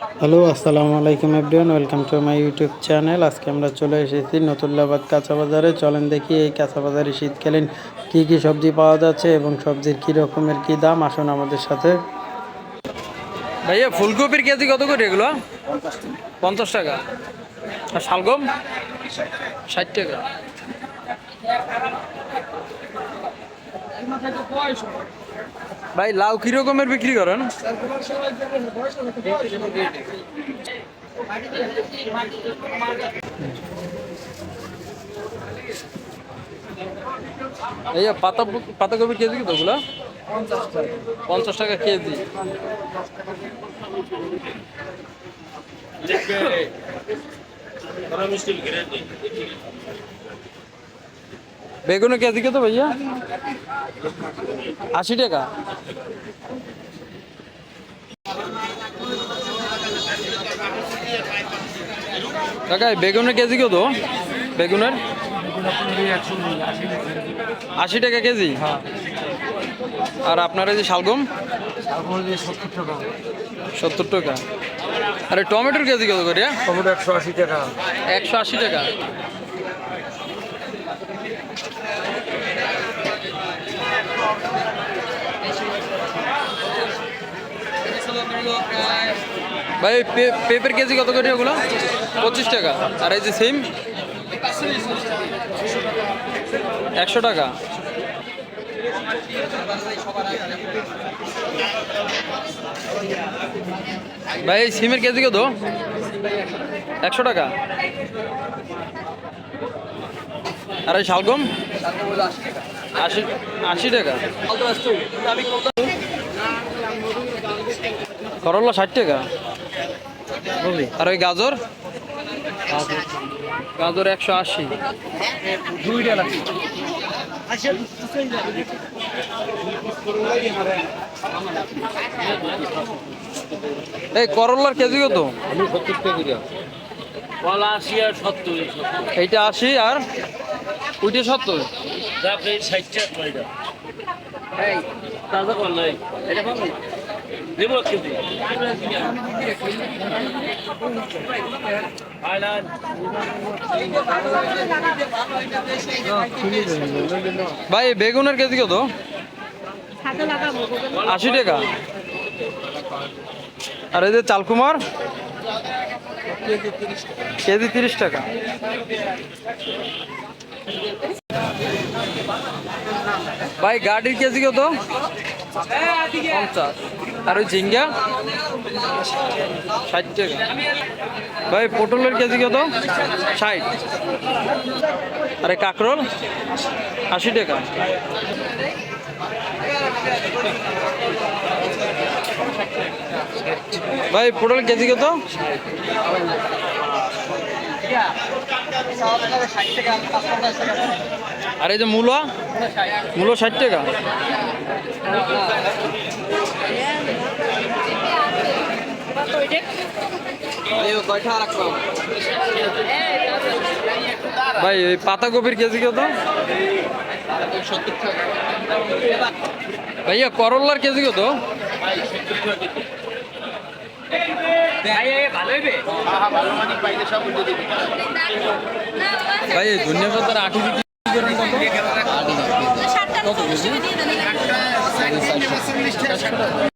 Hello, আসসালামু আলাইকুম everyone welcome to my YouTube channel আজকে আমরা চলে এসেছি নতুল্লাবাদ কাঁচা বাজারে। চলেন দেখি এই কাঁচা বাজারে শীতকালীন কী কী সবজি পাওয়া যাচ্ছে এবং সবজির কী রকমের কী দাম। আসুন আমাদের সাথে। ভাইয়া, ফুলকপির কেজি কত করে এগুলো? পঞ্চাশ টাকা। আর শালগম? ষাট টাকা। ভাই, লাউ কি রকমের বিক্রি করেন? এই পাতা পাতাকপির কেজি কত ওগুলো? পঞ্চাশ টাকা কেজি। বেগুনের কেজি কত ভাইয়া? আশি টাকা। কাকা বেগুনের কেজি কত? বেগুনের? আশি টাকা কেজি? আর আপনার এই যে শালগম? সত্তর টাকা। আরে টমেটোর কেজি কত করে? টমেটো একশো আশি টাকা। একশো আশি টাকা। ভাই পেঁপের কেজি কত করে ওগুলো পঁচিশ টাকা। আর এই যে সিম একশো টাকা। ভাই সিমের কেজি কত? একশো টাকা। আর এই শালগম? আশি আশি টাকা। করলা ষাট টাকা। আর ওই গাজর? গাজর একশো আশি। এই করলার কেজি কত? আমি সত্তর টাকা কলা আশি আর সত্তর। এইটা আশি আর ওইটা সত্তর। ষাটটা এই তাজা কল নাই। এটা দেবো কিন্তু ভাই বেগুনের কেজি কত? আশি টাকা। আর এই যে চালকুমার? কেজি তিরিশ টাকা। ভাই, গাড়ির কেজি কত? পঞ্চাশ। আর ওই ঝিঙ্গা? ষাট টাকা। ভাই, পটলের কেজি কত? ষাট। আরে, কাঁকরোল? আশি টাকা। ভাই পটল কেজি কত? আর এই যে মূলা? মূলো ষাট টাকা। ভাই, এই পাতাকপির কেজি কত? ভাইয়া করল্লার কেজি কত? ভাই ধনিয়া পাতার আঠি বিক্রি করেন কত? কত